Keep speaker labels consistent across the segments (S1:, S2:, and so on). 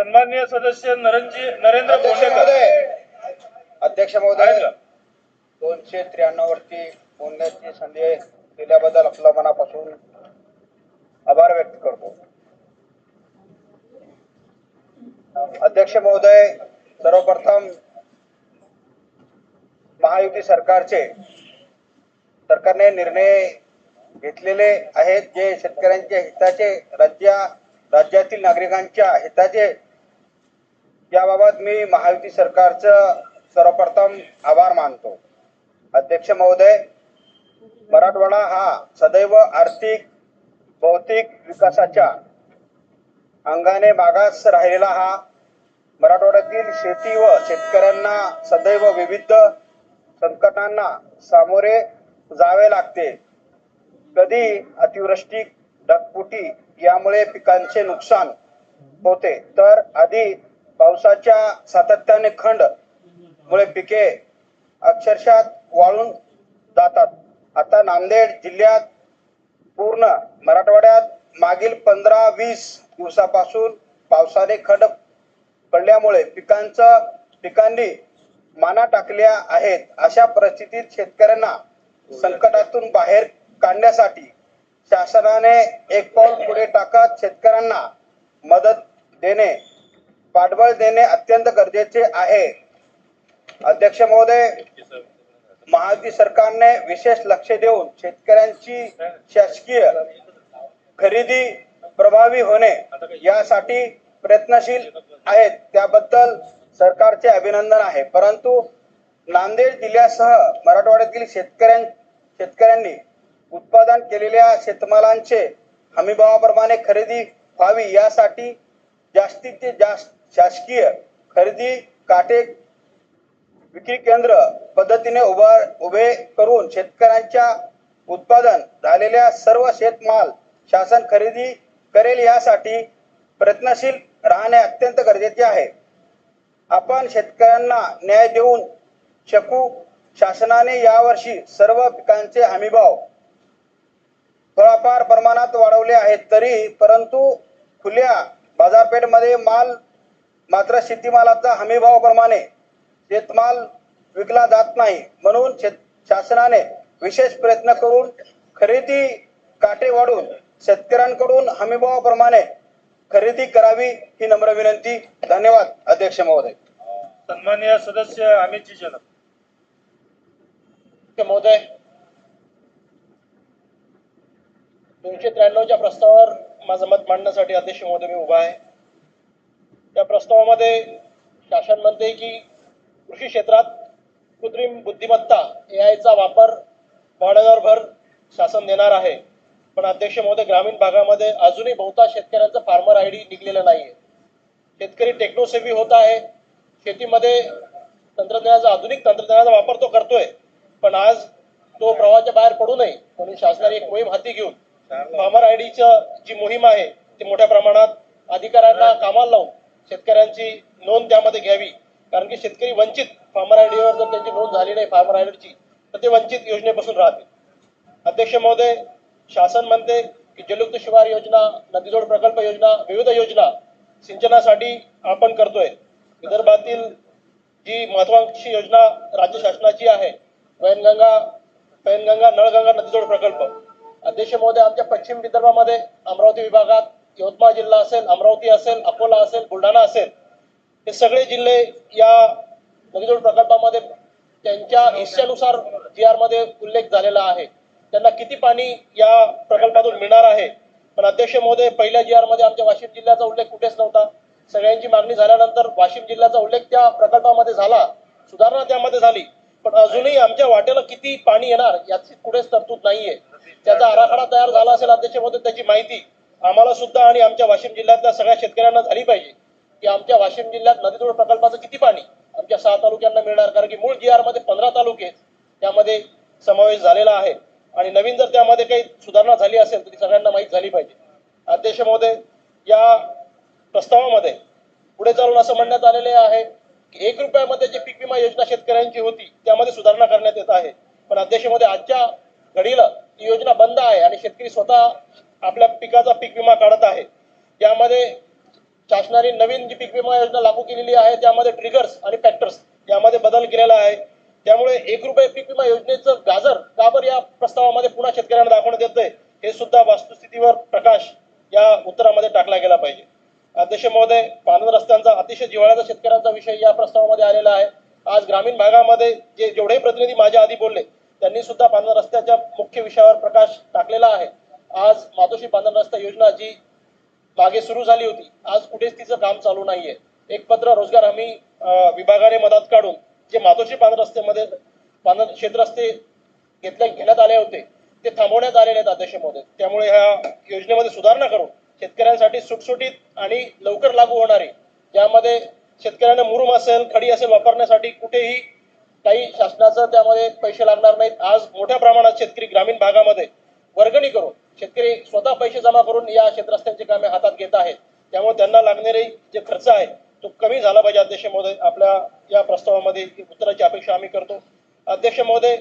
S1: सन्माननीय सदस्य नरेंद्रजी नरेंद्र
S2: महोदय. अध्यक्ष महोदय? दोनशे त्र्याण्णव वरती बोलण्याची संधी दिल्याबद्दल आपल्या मनापासून आभार व्यक्त करतो. अध्यक्ष महोदय सर्वप्रथम महायुती सरकारचे सरकारने निर्णय घेतलेले आहेत जे शेतकऱ्यांच्या हिताचे राज्या राज्यातील नागरिकांच्या हिताचे याबाबत मी महायुती सरकारचं सर्वप्रथम आभार मानतो. अध्यक्ष महोदय मराठवाडा हा सदैव आर्थिक भौतिक विकासाच्या अंगाने मागास राहिलेला हा मराठवाड्यातील शेती व शेतकऱ्यांना सदैव विविध संकटांना सामोरे जावे लागते. कधी अतिवृष्टी ढगफुटी यामुळे पिकांचे नुकसान होते. तर आधी पावसाच्या सातत्याने खंड मुळे पिके अक्षरशः वाळून जातात. आता नांदेड जिल्ह्यात पूर्ण मराठवाड्यात मागील पंधरा वीस दिवसापासून पावसाने खंड पडल्यामुळे पिकांचं पिकांनी माना टाकल्या आहेत. अशा परिस्थितीत शेतकऱ्यांना संकटातून बाहेर काढण्यासाठी शासनाने एक पाऊल पुढे टाकत शेतकऱ्यांना मदत देणे पाठबळ देणे अत्यंत गरजेचे आहे. अध्यक्ष महोदय महायुती सरकारने विशेष लक्ष देऊन शेतकऱ्यांची शासकीय खरेदी प्रभावी होणे यासाठी प्रयत्नशील आहेत. त्याबद्दल सरकारचे अभिनंदन आहे. परंतु नांदेड जिल्ह्यासह मराठवाड्यातील शेतकऱ्यां शेतकऱ्यांनी उत्पादन केलेल्या शेतमालांचे हमीभावाप्रमाणे खरेदी व्हावी यासाठी जास्तीत जास्त शासकीय खरेदी काटे विक्री केंद्र पद्धतीने उभा उभे करून शेतकऱ्यांच्या उत्पादन झालेल्या सर्व शेतमाल शासन खरेदी करेल यासाठी प्रयत्नशील राहणे अत्यंत गरजेचे आहे. आपण शेतकऱ्यांना न्याय देऊन शकू. शासनाने यावर्षी सर्व पिकांचे हमीभाव थोडाफार प्रमाणात वाढवले आहेत तरी परंतु खुल्या बाजारपेठमध्ये माल मात्र शेतीमालाचा हमीभावाप्रमाणे शेतमाल विकला जात नाही. म्हणून शेत शासनाने विशेष प्रयत्न करून खरेदी काटे वाढून शेतकऱ्यांकडून हमीभावाप्रमाणे खरेदी करावी ही नम्र विनंती. धन्यवाद. अध्यक्ष महोदय.
S1: सन्माननीय सदस्य अमितजी जनक.
S3: महोदय दोनशे त्र्याण्णवच्या प्रस्तावावर माझं मत मांडण्यासाठी अध्यक्ष महोदय मी उभा आहे. त्या प्रस्तावामध्ये शासन म्हणते की कृषी क्षेत्रात कृत्रिम बुद्धिमत्ता ए चा वापर वाढवण्यावर भर शासन देणार आहे. पण अध्यक्ष महोदय ग्रामीण भागामध्ये अजूनही बहुतांश शेतकऱ्यांचं फार्मर आय डी निघलेलं नाहीये. शेतकरी टेक्नोसेवी होत आहे. शेतीमध्ये तंत्रज्ञानाचा आधुनिक तंत्रज्ञानाचा वापर तो करतोय. पण आज तो प्रवाहाच्या बाहेर पडू नये म्हणून शासनाने एक मोहीम हाती घेऊन फार्मर आय जी मोहीम आहे ती मोठ्या प्रमाणात अधिकाऱ्यांना कामाला लावून शेतकऱ्यांची नोंद त्यामध्ये घ्यावी. कारण की शेतकरी वंचित फार्मर आय जर त्यांची नोंद झाली नाही फार्मर आय तर ते वंचित योजनेपासून राहतील. अध्यक्ष महोदय शासन म्हणते की जलयुक्त शिवार योजना नदीजोड प्रकल्प योजना विविध योजना सिंचनासाठी आपण करतोय. विदर्भातील जी महत्वाकांक्षी योजना राज्य शासनाची आहे वैनगंगा पैनगंगा नळगंगा नदीजोड प्रकल्प. अध्यक्ष महोदय आमच्या पश्चिम विदर्भामध्ये अमरावती विभागात यवतमाळ जिल्हा असेल अमरावती असेल अकोला असेल बुलढाणा असेल हे सगळे जिल्हे या नदीजोड प्रकल्पामध्ये त्यांच्या हिस्स्यानुसार जी आरमध्ये उल्लेख झालेला आहे. त्यांना किती पाणी या प्रकल्पातून मिळणार आहे? पण अध्यक्ष महोदय पहिल्या जी आरमध्ये आमच्या वाशिम जिल्ह्याचा उल्लेख कुठेच नव्हता. सगळ्यांची मागणी झाल्यानंतर वाशिम जिल्ह्याचा उल्लेख त्या प्रकल्पामध्ये झाला सुधारणा त्यामध्ये झाली. पण अजूनही आमच्या वाट्याला किती पाणी येणार याची कुठेच तरतूद नाहीये. त्याचा आराखडा तयार झाला असेल अध्यक्ष महोदय त्याची माहिती आम्हाला सुद्धा आणि आमच्या वाशिम जिल्ह्यातल्या सगळ्या शेतकऱ्यांना झाली पाहिजे की आमच्या वाशिम जिल्ह्यात नदीजोड प्रकल्पाचं किती पाणी आमच्या सहा तालुक्यांना मिळणार? कारण की मूळ जी आरमध्ये पंधरा तालुके आहेत. त्यामध्ये समावेश झालेला आहे. आणि नवीन जर त्यामध्ये काही सुधारणा झाली असेल तर ती सगळ्यांना माहीत झाली पाहिजे. अध्यक्ष महोदय या प्रस्तावामध्ये पुढे चालून असं म्हणण्यात आलेले आहे की एक रुपयामध्ये जी पीक विमा योजना शेतकऱ्यांची होती त्यामध्ये सुधारणा करण्यात येत आहे. पण अध्यक्ष महोदय आजच्या घडीला ती योजना बंद आहे आणि शेतकरी स्वतः आपल्या पिकाचा पीक विमा काढत आहे. यामध्ये शासनाने नवीन जी पीक विमा योजना लागू केलेली आहे त्यामध्ये ट्रिगर्स आणि फॅक्टर्स यामध्ये बदल केलेला आहे. त्यामुळे एक रुपये पीक विमा योजनेचं गाजर काबर या प्रस्तावामध्ये पुन्हा शेतकऱ्यांना दाखवण्यात येतंय हे सुद्धा वास्तुस्थितीवर प्रकाश या उत्तरामध्ये टाकला गेला पाहिजे. अध्यक्ष महोदय पानद रस्त्यांचा अतिशय जिव्हाळ्याचा शेतकऱ्यांचा विषय या प्रस्तावामध्ये आलेला आहे. आज ग्रामीण भागामध्ये जे जेवढे प्रतिनिधी माझ्या आधी बोलले त्यांनी सुद्धा पानद रस्त्याच्या मुख्य विषयावर प्रकाश टाकलेला आहे. आज मातोश्री बांधण रस्ता योजना जी मागे सुरू झाली होती आज कुठेच तिचं काम चालू नाहीये. एक पत्र रोजगार हमी विभागाने मदत काढून जे मातोश्री बांधण रस्त्यामध्ये क्षेत्र शेतरस्ते घेतल्या घेण्यात आले होते ते थांबवण्यात आलेले आहेत अध्यक्ष त्यामुळे ह्या योजनेमध्ये सुधारणा करून शेतकऱ्यांसाठी सुटसुटीत आणि लवकर लागू होणारी ज्यामध्ये शेतकऱ्यांना मुरुम असेल खडी असेल वापरण्यासाठी कुठेही काही शासनाचं त्यामध्ये पैसे लागणार नाहीत. आज मोठ्या प्रमाणात शेतकरी ग्रामीण भागामध्ये वर्गणी करून शेतकरी स्वतः पैसे जमा करून या क्षेत्रस्त्यांची कामे हातात घेत आहेत. त्यामुळे त्यांना लागणारे जे खर्च आहे तो कमी झाला पाहिजे. अध्यक्ष महोदय आपल्या या प्रस्तावामध्ये उत्तराची अपेक्षा आम्ही करतो. अध्यक्ष महोदय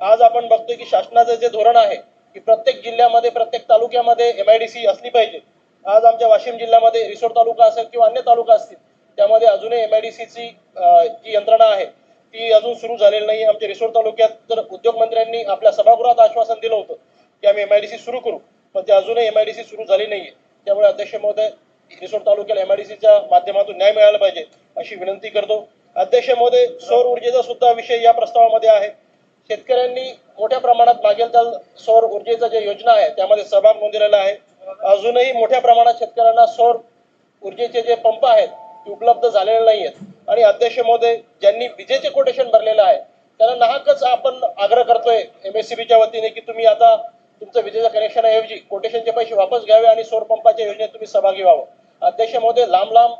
S3: आज आपण बघतोय की शासनाचं जे धोरण आहे की प्रत्येक जिल्ह्यामध्ये प्रत्येक तालुक्यामध्ये एमआयडीसी असली पाहिजे. आज आमच्या वाशिम जिल्ह्यामध्ये रिसोड तालुका असेल किंवा अन्य तालुका असतील त्यामध्ये अजूनही एमआयडीसीची जी यंत्रणा आहे ती अजून सुरू झालेली नाही आमच्या रिसोड तालुक्यात तर उद्योगमंत्र्यांनी आपल्या सभागृहात आश्वासन दिलं होतं की आम्ही एमआयडीसी सुरू करू. पण ते अजूनही एमआयडीसी सुरू झाली नाहीये. त्यामुळे अध्यक्ष महोदय रिसोड तालुक्याला एमआयडीसीच्या माध्यमातून न्याय मिळाला पाहिजे अशी विनंती करतो. अध्यक्ष महोदय सौर ऊर्जेचा सुद्धा विषय या प्रस्तावामध्ये आहे. शेतकऱ्यांनी मोठ्या प्रमाणात मागेल त्या सौर ऊर्जेचा जे योजना आहे त्यामध्ये सहभाग नोंदवलेला आहे. अजूनही मोठ्या प्रमाणात शेतकऱ्यांना सौर ऊर्जेचे जे पंप आहेत ते उपलब्ध झालेले नाही आहेत आणि अध्यक्ष महोदय ज्यांनी विजेचे कोटेशन भरलेलं आहे त्यांना नाहकच आपण आग्रह करतोय एमएससीबीच्या वतीने की तुम्ही आता तुमचं विजेच्या कनेक्शनऐवजी कोटेशनचे पैसे वापस घ्यावे आणि सौर पंपाच्या योजनेत तुम्ही सहभागी व्हावं. अध्यक्ष महोदय लांब लांब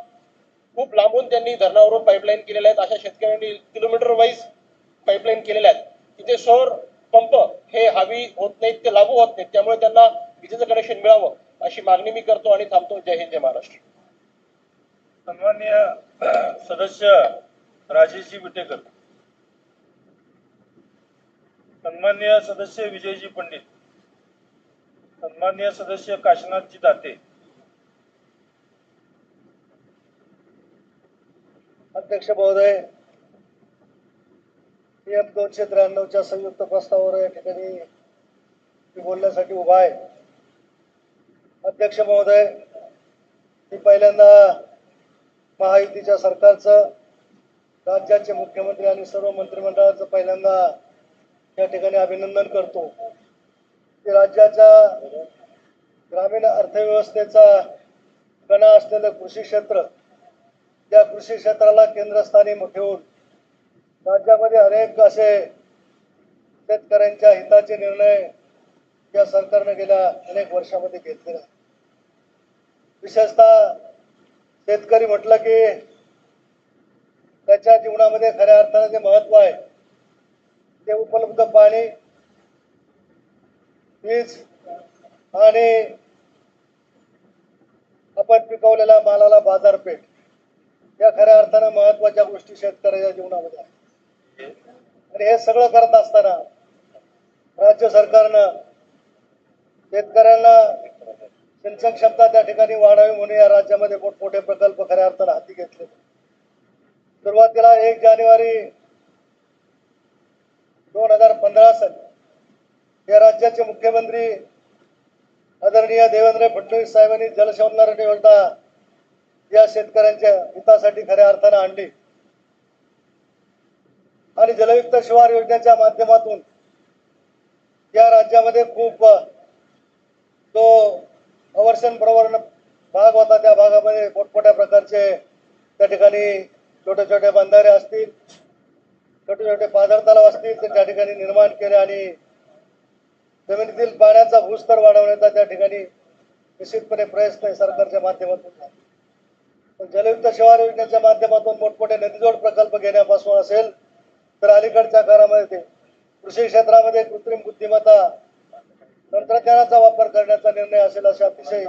S3: खूप लांबून त्यांनी धरणावरून पाईपलाईन केलेल्या आहेत. अशा शेतकऱ्यांनी किलोमीटर वाईज पाईपलाईन केलेल्या आहेत. तिथे सौर पंप हे हवी होत नाहीत ते लागू होत नाहीत. त्यामुळे त्यांना विजेचं कनेक्शन मिळावं अशी मागणी मी करतो आणि थांबतो. जय हिंद जय महाराष्ट्र.
S1: सन्मान्य सदस्य राजेशजी विटेकर. सन्मान्य सदस्य विजयजी पंडित. माननीय सदस्य काशीनाथजी दाते.
S4: अध्यक्ष महोदय एम दोनशे त्र्याण्णवच्या संयुक्त प्रस्तावावर या ठिकाणी मी बोलण्यासाठी उभा आहे. अध्यक्ष महोदय मी पहिल्यांदा महायुतीच्या सरकारचं राज्याचे मुख्यमंत्री आणि सर्व मंत्रिमंडळाचं पहिल्यांदा या ठिकाणी अभिनंदन करतो. राज्याच्या ग्रामीण अर्थव्यवस्थेचा कणा असलेलं कृषी क्षेत्र त्या कृषी क्षेत्राला केंद्रस्थानी ठेवून राज्यामध्ये अनेक असे शेतकऱ्यांच्या हिताचे निर्णय या सरकारने गेल्या अनेक वर्षामध्ये घेतलेले आहेत. विशेषतः शेतकरी म्हटलं की त्याच्या जीवनामध्ये खऱ्या अर्थाने जे महत्त्व आहे ते उपलब्ध पाणी वीज आणि आपण पिकवलेल्या मालाला बाजारपेठ. या खऱ्या अर्थानं महत्त्वाच्या गोष्टी शेतकऱ्याच्या जीवनामध्ये आहेत. आणि हे सगळं करत असताना राज्य सरकारनं शेतकऱ्यांना सिंचन क्षमता त्या ठिकाणी वाढावी म्हणून या राज्यामध्ये मोठमोठे प्रकल्प खऱ्या अर्थानं हाती घेतले. सुरुवातीला एक जानेवारी दोन हजार पंधरा साली या राज्याचे मुख्यमंत्री आदरणीय देवेंद्र फडणवीस साहेबांनी जलसंधारण योजना या शेतकऱ्यांच्या हितासाठी खऱ्या अर्थानं आणली. आणि जलयुक्त शिवार योजनेच्या माध्यमातून या राज्यामध्ये खूप जो अवर्षण प्रवर्ण भाग होता. त्या भागामध्ये मोठमोठ्या प्रकारचे त्या ठिकाणी छोटे छोटे बंधारे असतील छोटे छोटे पाझर तलाव असतील ते त्या ठिकाणी निर्माण केले आणि जमिनीतील पाण्याचा भूस्तर वाढवण्याचा त्या ठिकाणी निश्चितपणे प्रयत्न आहे सरकारच्या माध्यमातून. पण जलयुक्त शहर योजनेच्या माध्यमातून मोठमोठे नदीजोड प्रकल्प घेण्यापासून असेल तर अलीकडच्या काळामध्ये ते कृषी क्षेत्रामध्ये कृत्रिम बुद्धिमत्ता तंत्रज्ञानाचा वापर करण्याचा निर्णय असेल असे अतिशय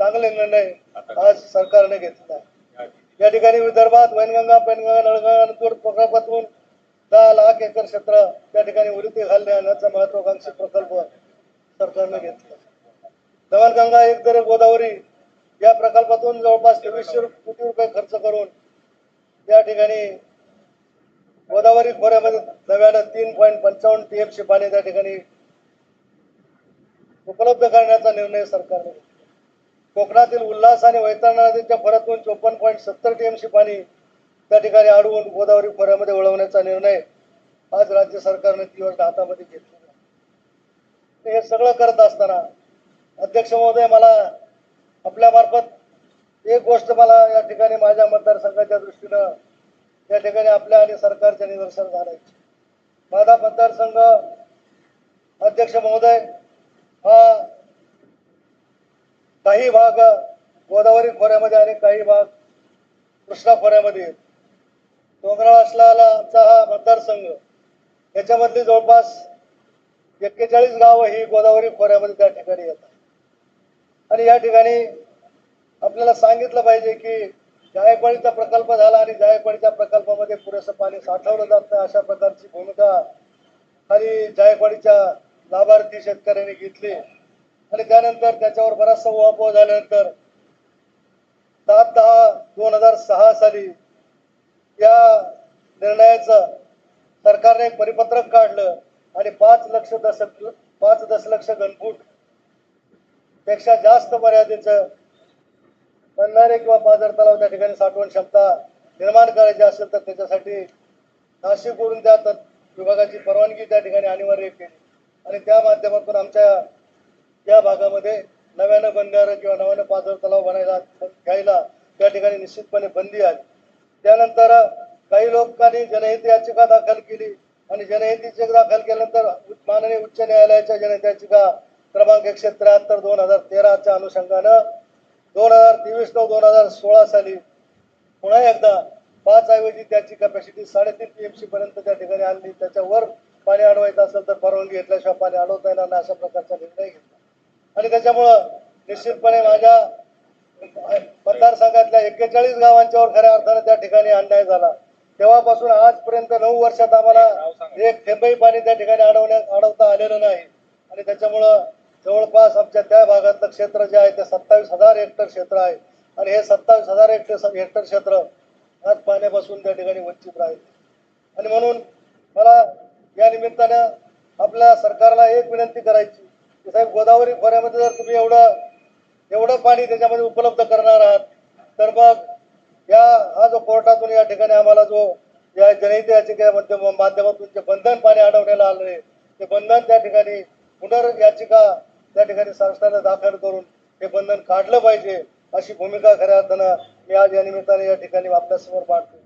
S4: चांगले निर्णय आज सरकारने घेतले आहे या ठिकाणी विदर्भात वैनगंगा पैनगंगा नळगंगा नदीजोड प्रकल्पातून दहा लाख एकर क्षेत्र त्या ठिकाणी उलटी घालणे आणण्याचा महत्वाकांक्षी प्रकल्प सरकारने घेतला दमणगंगा एक दरे गोदावरी या प्रकल्पातून जवळपास तेवीसशे कोटी रुपये खर्च करून या ठिकाणी गोदावरी खोऱ्यामध्ये नव्यानं तीन पॉईंट पंचावन्न टीएमसी पाणी त्या ठिकाणी उपलब्ध करण्याचा निर्णय सरकारने घेतला. कोकणातील उल्हास आणि वैतरणा नदीच्या खोऱ्यातून चोपन्न पॉईंट सत्तर टीएमसी पाणी त्या ठिकाणी अडवून गोदावरी खोऱ्यामध्ये वळवण्याचा निर्णय आज राज्य सरकारने ती योजना हातामध्ये घेतलेला हे सगळं करत असताना अध्यक्ष महोदय मला आपल्या मार्फत एक गोष्ट मला या ठिकाणी माझ्या मतदारसंघाच्या दृष्टीनं या ठिकाणी आपल्या आणि सरकारच्या निदर्शन घालायचे माझा मतदारसंघ अध्यक्ष महोदय हा काही भाग गोदावरी खोऱ्यामध्ये आणि काही भाग कृष्णा खोऱ्यामध्ये येतो. डोंगराळ असलेला हा मतदारसंघ. याच्यामधली जवळपास एक्केचाळीस गावं ही गोदावरी खोऱ्यामध्ये त्या ठिकाणी येतात. आणि या ठिकाणी आपल्याला सांगितलं पाहिजे की जायकवाडीचा प्रकल्प झाला आणि जायकवाडीच्या प्रकल्पामध्ये पुरेसं पाणी साठवलं जात नाही अशा प्रकारची भूमिका आणि जायकवाडीच्या लाभार्थी शेतकऱ्यांनी घेतली. आणि त्यानंतर त्याच्यावर बराचसा उहापोह झाल्यानंतर सात दहा दोन हजार सहा साली या निर्णयाचं सरकारने एक परिपत्रक काढलं आणि पाच लक्ष दश पाच दशलक्ष घनफूटपेक्षा जास्त मर्यादेचं बंधारे किंवा पाझर तलाव त्या ठिकाणी साठवण क्षमता निर्माण करायची असेल तर त्याच्यासाठी नाशिकवरून त्या विभागाची परवानगी त्या ठिकाणी अनिवार्य केली. आणि त्या माध्यमातून आमच्या या भागामध्ये नव्यानं बंधारं किंवा नव्यानं पाझर तलाव बनायला घ्यायला त्या ठिकाणी निश्चितपणे बंदी आली. त्यानंतर काही लोकांनी जनहित याचिका दाखल केली आणि जनहित याचिका दाखल केल्यानंतर माननीय उच्च न्यायालयाच्या जनहित याचिका क्रमांक एकशे त्र्याहत्तर दोन हजार तेराच्या अनुषंगानं दोन हजार तेवीस नऊ दोन हजार सोळा साली पुन्हा एकदा पाच ऐवजी त्याची कॅपॅसिटी साडेतीन पी एम सी पर्यंत त्या ठिकाणी आणली. त्याच्यावर पाणी अडवायचं असेल तर परवानगी घेतल्याशिवाय पाणी अडवता येणार नाही अशा प्रकारचा निर्णय घेतला. आणि त्याच्यामुळं निश्चितपणे माझ्या मतदारसंघातल्या एक्केचाळीस गावांच्यावर खऱ्या अर्थानं त्या ठिकाणी अन्याय झाला. तेव्हापासून आजपर्यंत नऊ वर्षात आम्हाला एक थेंबही पाणी त्या ठिकाणी अडवण्यात अडवता आलेलं नाही. आणि त्याच्यामुळं जवळपास आमच्या त्या भागातलं क्षेत्र जे आहे ते सत्तावीस हजार हेक्टर क्षेत्र आहे. आणि हे सत्तावीस हजार हेक्टर हेक्टर क्षेत्र आज पाण्यापासून त्या ठिकाणी वंचित राहील. आणि म्हणून मला या निमित्तानं आपल्या सरकारला एक विनंती करायची. की साहेब गोदावरी खोऱ्यामध्ये जर तुम्ही एवढं एवढं पाणी त्याच्यामध्ये उपलब्ध करणार आहात. तर मग या हा जो कोर्टातून या ठिकाणी आम्हाला जो या जनहित याचिकेमध्ये माध्यमातून जे बंधन पाणी अडवण्याला आले ते बंधन त्या ठिकाणी पुनर याचिका त्या ठिकाणी संस्थानं दाखल करून हे बंधन काढलं पाहिजे अशी भूमिका खऱ्या अर्थानं मी आज या निमित्ताने या ठिकाणी आपल्यासमोर मांडतो.